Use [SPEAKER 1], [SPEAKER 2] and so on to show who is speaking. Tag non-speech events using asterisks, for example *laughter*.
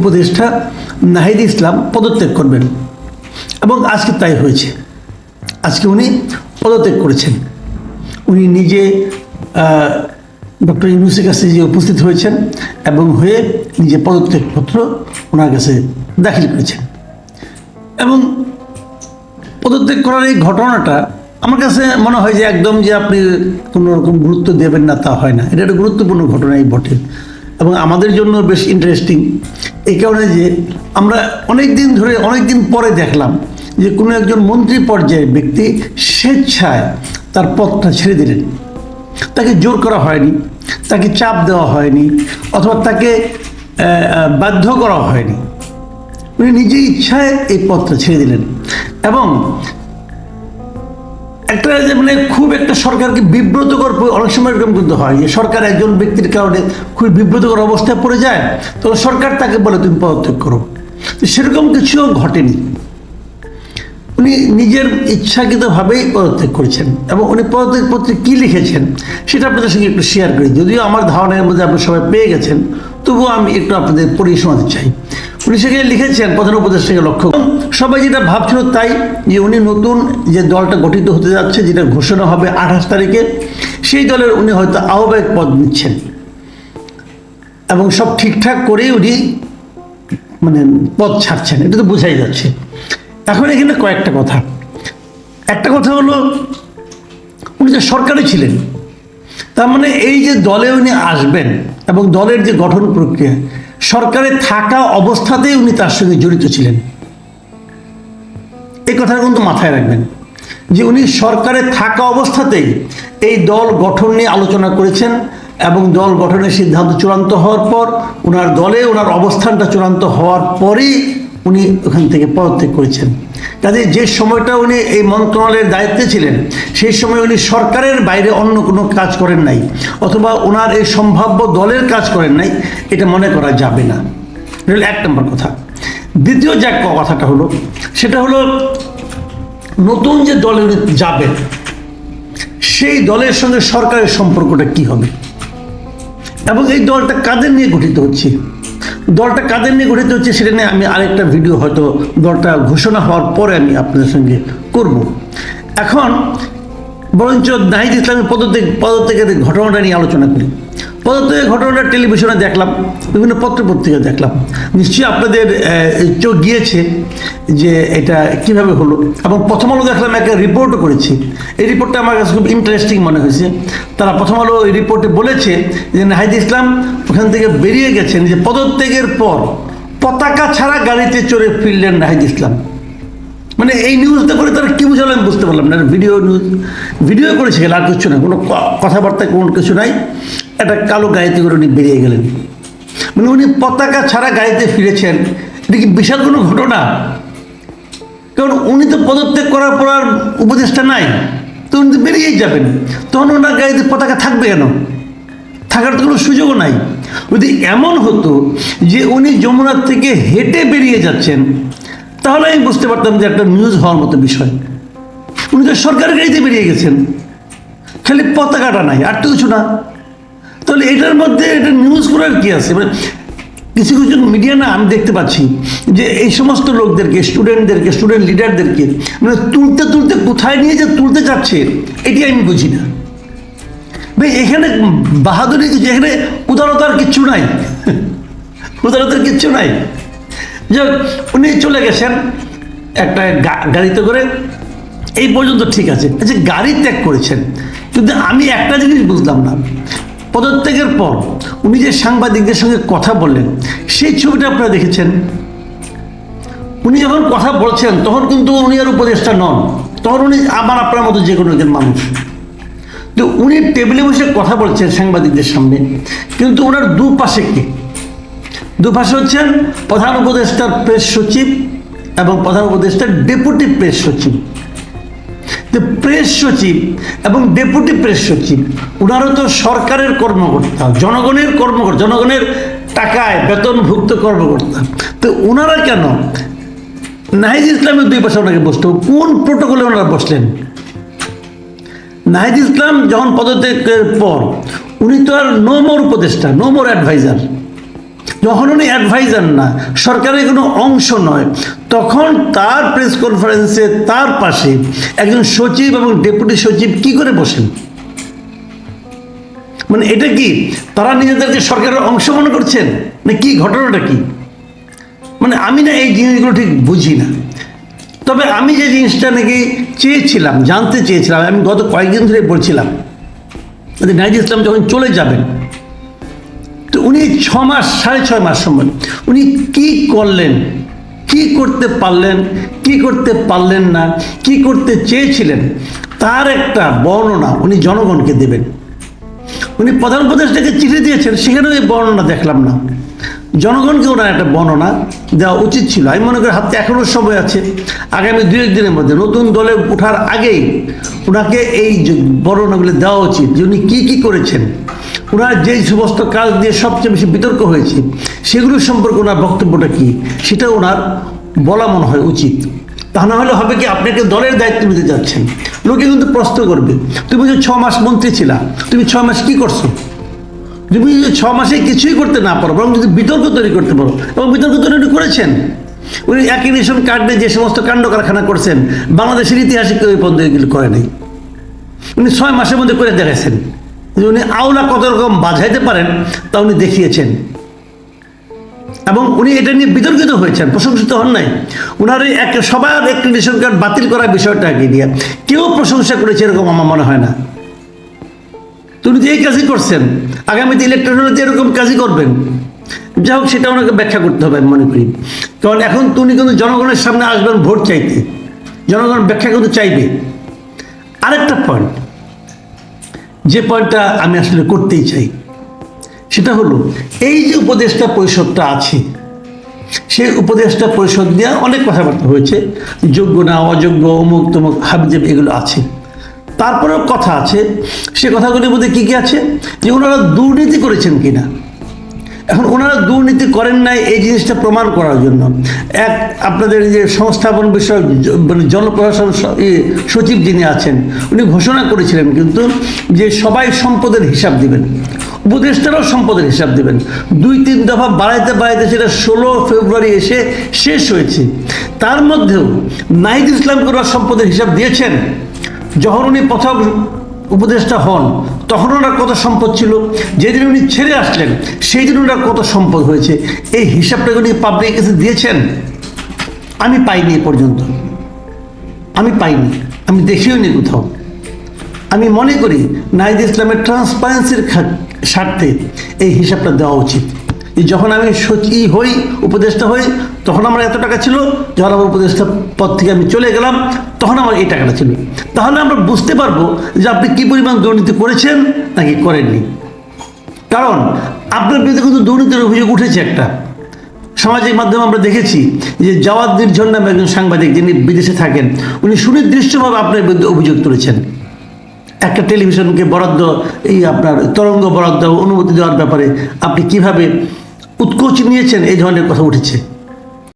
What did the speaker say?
[SPEAKER 1] উপদেষ্টা নাহিদ ইসলাম পদত্যাগ করবেন। এবং আজকে তাই হয়েছে। আজকে উনি পদত্যাগ করেছেন। উনি নিজে ডক্টর ইউনুসের কাছে যে উপস্থিত হয়েছেন এবং হয়ে নিজে পদত্যাগপত্র ওনার কাছে দাখিল করেছেন। এবং পদত্যাগ করার এই ঘটনাটা আমার কাছে মনে হয় যে একদম যে আপনি কোনো রকম গুরুত্ব দেবেন না তা হয় না। এটা একটা গুরুত্বপূর্ণ ঘটনাই বটে। এবং আমাদের জন্য বেশ ইন্টারেস্টিং এই কারণে যে আমরা অনেক দিন ধরে অনেক দিন পরে দেখলাম যে কোনো একজন মন্ত্রী পর্যায়ের ব্যক্তি স্বেচ্ছায় তার পথটা ছেড়ে দিলেন। তাকে জোর করা হয়নি, তাকে চাপ দেওয়া হয়নি, অথবা তাকে বাধ্য করা হয়নি। উনি নিজে ইচ্ছায় এই পথটা ছেড়ে দিলেন। এবং একটা যে মানে খুব একটা সরকারকে বিব্রতকর অনেক সময় এরকম কিন্তু হয় যে সরকার একজন ব্যক্তির কারণে খুব বিব্রতকর অবস্থায় পড়ে যায় তখন সরকার তাকে বলে, তুমি পদত্যাগ করো। তো সেরকম কিছুও ঘটেনি। উনি নিজের ইচ্ছাকৃতভাবেই পদত্যাগ করেছেন এবং উনি পদত্যাগ পত্রে কী লিখেছেন, সেটা আপনাদের সঙ্গে একটু শেয়ার করি। যদিও আমার ধারণার মধ্যে আপনারা সবাই পেয়ে গেছেন তবুও আমি একটু আপনাদের পড়িয়ে শোনাতে চাই। উনি সেখানে লিখেছেন, প্রধান উপদেষ্টাকে লক্ষ্য করে। সবাই যেটা ভাবছিল তাই যে উনি নতুন যে দলটা গঠিত হতে যাচ্ছে, যেটা ঘোষণা হবে আঠাশ তারিখে, সেই দলের উনি হয়তো আহ্বায়ক পদ নিচ্ছেন। এবং সব ঠিকঠাক করেই উনি মানে পদ ছাড়ছেন। এটা তো বোঝাই যাচ্ছে। এখন এখানে কয়েকটা কথা। একটা কথা হলো, উনি যে সরকারে ছিলেন, তার মানে এই যে দলে উনি আসবেন এবং দলের যে গঠন প্রক্রিয়া সরকারে থাকা অবস্থাতেই উনি তার সঙ্গে জড়িত ছিলেন। এই কথাটা কিন্তু মাথায় রাখবেন যে উনি সরকারে থাকা অবস্থাতেই এই দল গঠন নিয়ে আলোচনা করেছেন এবং দল গঠনের সিদ্ধান্ত চূড়ান্ত হওয়ার পর ওনার দলে ওনার অবস্থানটা চূড়ান্ত হওয়ার পরেই উনি ওখান থেকে পদত্যাগ করেছেন। কাজে যে সময়টা উনি এই মন্ত্রণালয়ের দায়িত্বে ছিলেন, সেই সময় উনি সরকারের বাইরে অন্য কোনো কাজ করেন নাই, অথবা ওনার এই সম্ভাব্য দলের কাজ করেন নাই, এটা মনে করা যাবে না। এক নম্বর কথা। দ্বিতীয় যে কথাটা হলো, সেটা হলো নতুন যে দলে যাবেন, সেই দলের সঙ্গে সরকারের সম্পর্কটা কি হবে? এবং এই দলটা কাদের নিয়ে গঠিত হচ্ছে? দলটা কাদের নিয়ে গঠিত হচ্ছে সেটা নিয়ে আমি আরেকটা ভিডিও হয়তো দলটা ঘোষণা হওয়ার পরে আমি আপনাদের সঙ্গে করব। এখন বরঞ্চ নাহিদ ইসলামের পদত্যাগ পদত্যাগের ঘটনাটা নিয়ে আলোচনা করি। পদত্যাগের ঘটনাটা টেলিভিশনে দেখলাম, বিভিন্ন পত্র পত্রিকা দেখলাম। নিশ্চয়ই আপনাদের চোখ গিয়েছে যে এটা কীভাবে হলো। এবং প্রথম আলো দেখলাম একটা রিপোর্টও করেছি। এই রিপোর্টটা আমার কাছে খুব ইন্টারেস্টিং মনে হয়েছে। তারা প্রথম আলো এই রিপোর্টে বলেছে যে নাহিদ ইসলাম ওখান থেকে বেরিয়ে গেছেন যে পদত্যাগের পর পতাকা ছাড়া গাড়িতে চড়ে ফিরলেন নাহিদ ইসলাম। মানে এই নিউজটা করে তারা কী বুঝালো আমি বুঝতে পারলাম না। ভিডিও নিউজ ভিডিও করেছে আর কিছু না। কোনো কথাবার্তা কোনো কিছু নাই। একটা কালো গাড়িতে করে উনি বেরিয়ে গেলেন। মানে উনি পতাকা ছাড়া গাড়িতে ফিরেছেন। এটা কি বিশাল কোনো ঘটনা? কারণ উনি তো পদত্যাগ করার পর আর উপদেশটা নাই। তো উনি তো বেরিয়েই যাবেন। তখন ওনার গাড়িতে পতাকা থাকবে কেন? থাকার তো কোনো সুযোগও নাই। যদি এমন হতো যে উনি যমুনার থেকে হেঁটে বেরিয়ে যাচ্ছেন, তাহলে আমি বুঝতে পারতাম যে একটা নিউজ হওয়ার মতো বিষয়। উনি তো সরকারি গাড়িতে বেরিয়ে গেছেন। খালি পতাকাটা নাই, আর তো কিছু না। তাহলে এটার মধ্যে এটা নিউজ করার কি আছে? মানে কিছু কিছু মিডিয়া না, আমি দেখতে পাচ্ছি যে এই সমস্ত লোকদেরকে স্টুডেন্টদেরকে স্টুডেন্ট লিডারদেরকে মানে তুলতে তুলতে কোথায় নিয়ে যে তুলতে চাচ্ছে, এটি আমি বুঝি না। ভাই, এখানে বাহাদুরি কিছু, এখানে উদারতার কিচ্ছু নাই। *laughs* উদারতার কিচ্ছু নাই। যে উনি চলে গেছেন একটা গাড়িতে করে। এই পর্যন্ত ঠিক আছে। আচ্ছা গাড়ি ত্যাগ করেছেন। কিন্তু আমি একটা জিনিস বুঝলাম না। পদত্যাগের পর উনি যে সাংবাদিকদের সঙ্গে কথা বললেন, সেই ছবিটা আপনারা দেখেছেন? উনি যখন কথা বলছেন, তখন কিন্তু উনি আর উপদেষ্টা নন। তখন উনি আবার আপনার মতো যে কোনো একজন মানুষ। তো উনি টেবিলে বসে কথা বলছেন সাংবাদিকদের সামনে, কিন্তু ওনার দুপাশে কে? দুপাশে হচ্ছেন প্রধান উপদেষ্টার প্রেস সচিব এবং প্রধান উপদেষ্টার ডেপুটি প্রেস সচিব। তো প্রেস সচিব এবং ডেপুটি প্রেস সচিব ওনারও তো সরকারের কর্মকর্তা, জনগণের কর্মকর্তা, জনগণের টাকায় বেতনভুক্ত কর্মকর্তা। তো ওনারা কেন? নাহিদ ইসলামের দুই পাশে ওনাকে বসতে। কোন প্রোটোকলে ওনারা বসলেন? নাহিদ ইসলাম যখন পদত্যাগের পর, উনি তো আর নো মোর উপদেষ্টা নো মোর অ্যাডভাইজার যখন উনি অ্যাডভাইজার না, সরকারের কোনো অংশ নয়, তখন তার প্রেস কনফারেন্সে তার পাশে একজন সচিব এবং ডেপুটি সচিব কি করে বসেন? মানে এটা কি, তারা নিজেদেরকে সরকারের অংশ মনে করছেন? না কি ঘটনাটা কি? মানে আমি না এই জিনিসগুলো ঠিক বুঝি না। তবে আমি যে জিনিসটা নাকি চেয়েছিলাম, জানতে চেয়েছিলাম, আমি গত কয়েকদিন ধরে বলছিলাম নাইজ ইসলাম যখন চলে যাবেন তো উনি ছ মাস, সাড়ে ছয় মাস সময় উনি কি করলেন? কি করতে পারলেন? কি করতে পারলেন না? কি করতে চেয়েছিলেন? তার একটা বর্ণনা উনি জনগণকে দেবেন। উনি প্রধান উপদেষ্টাকে চিঠি দিয়েছেন, সেখানেও এই বর্ণনা দেখলাম না। জনগণকে ওনার একটা বর্ণনা দেওয়া উচিত ছিল। আমি মনে করি হাতে এখনও সময় আছে। আগামী দু দিনের মধ্যে নতুন দলে ওঠার আগেই ওনাকে এই বর্ণনাগুলি দেওয়া উচিত যে উনি কী কী করেছেন। ওনার যেই সমস্ত কাজ দিয়ে সবচেয়ে বেশি বিতর্ক হয়েছে সেগুলো সম্পর্কে ওনার বক্তব্যটা কী? সেটা ওনার বলা মনে হয় উচিত। তা না হলে হবে কি আপনাকে দলের দায়িত্ব নিতে যাচ্ছেন। লোকে কিন্তু প্রশ্ন করবে, তুমি যে ছ মাস মন্ত্রী ছিলা, তুমি ছ মাস কি করছ? তুমি যদি ছ মাসে কিছুই করতে না পারো, বরং যদি বিতর্ক তৈরি করতে পারো, এবং বিতর্ক তৈরি করেছেন। উনি একই রেশন কার্ড নিয়ে যে সমস্ত কাণ্ড কারখানা করছেন, বাংলাদেশের ইতিহাসে কেউ এই পর্যন্ত এগুলো করে নাই। উনি ছয় মাসের মধ্যে করে দেখাইছেন। যে উনি আওলা কত রকম বাজাইতে পারেন, তা উনি দেখিয়েছেন। এবং উনি এটা নিয়ে বিতর্কিত হয়েছেন, প্রশংসিত হন নাই। উনার এই এক সবার রেশন কার্ড বাতিল করার বিষয়টাকে নিয়ে কেউ প্রশংসা করেছে এরকম আমার মনে হয় না। তুমি তো এই কাজই করছেন। আগামীতে ইলেকট্রন হলে তো এরকম কাজই করবেন। যাই হোক, সেটা ওনাকে ব্যাখ্যা করতে হবে মনে করি। কারণ এখন তুমি কিন্তু জনগণের সামনে আসবেন ভোট চাইতে। জনগণ ব্যাখ্যা কিন্তু চাইবে। আরেকটা পয়েন্ট যে পয়েন্টটা আমি আসলে করতেই চাই, সেটা হলো এই যে উপদেষ্টা পরিষদটা আছে, সেই উপদেষ্টা পরিষদ নিয়ে অনেক কথাবার্তা হয়েছে, যোগ্য না অযোগ্য, অমুক তমুক, হাবিজাব এগুলো আছে। তারপরেও কথা আছে, সে কথাগুলির মধ্যে কী কী আছে? যে ওনারা দুর্নীতি করেছেন কিনা? এখন ওনারা দুর্নীতি করেন নাই এই জিনিসটা প্রমাণ করার জন্য। এক, আপনাদের যে সংস্থাপন বিষয়ক মানে জনপ্রশাসন সচিব যিনি আছেন, উনি ঘোষণা করেছিলেন কিন্তু যে সবাই সম্পদের হিসাব দিবেন। উপদেষ্টারাও সম্পদের হিসাব দিবেন। দুই, তিন দফা বাড়াইতে বাড়াইতে সেটা ষোলো ফেব্রুয়ারি এসে শেষ হয়েছে। তার মধ্যেও নাহিদ ইসলামকে ওরা সম্পদের হিসাব দিয়েছেন। যখন উনি প্রথম উপদেষ্টা হন তখন ওনার কত সম্পদ ছিল? যেদিন উনি ছেড়ে আসলেন সেই দিন ওনার কত সম্পদ হয়েছে? এই হিসাবটা উনি পাবলিক কাছে দিয়েছেন? আমি পাইনি এ পর্যন্ত। আমি পাইনি। আমি দেখিও নি কোথাও। আমি মনে করি নাহিদ ইসলামের ট্রান্সপারেন্সির স্বার্থে এই হিসাবটা দেওয়া উচিত। যখন আমি সচি হই, উপদেষ্টা হই, তখন আমার এত টাকা ছিল, যখন আমার উপদেষ্টা পদ থেকে আমি চলে গেলাম, তখন আমার এই টাকাটা ছিল। তাহলে আমরা বুঝতে পারব যে আপনি কী পরিমাণ দুর্নীতি করেছেন নাকি করেননি। কারণ আপনার বিরুদ্ধে কিন্তু দুর্নীতির অভিযোগ উঠেছে একটা। সামাজিক মাধ্যমে আমরা দেখেছি যে জওয়াদ নির্ঝর নামে একজন সাংবাদিক যিনি বিদেশে থাকেন, উনি সুনির্দিষ্টভাবে আপনার বিরুদ্ধে অভিযোগ তুলেছেন। একটা টেলিভিশনকে বরাদ্দ, এই আপনার তরঙ্গ বরাদ্দ, অনুমতি দেওয়ার ব্যাপারে আপনি কীভাবে উৎকোচ নিয়েছেন এই ধরনের কথা উঠেছে।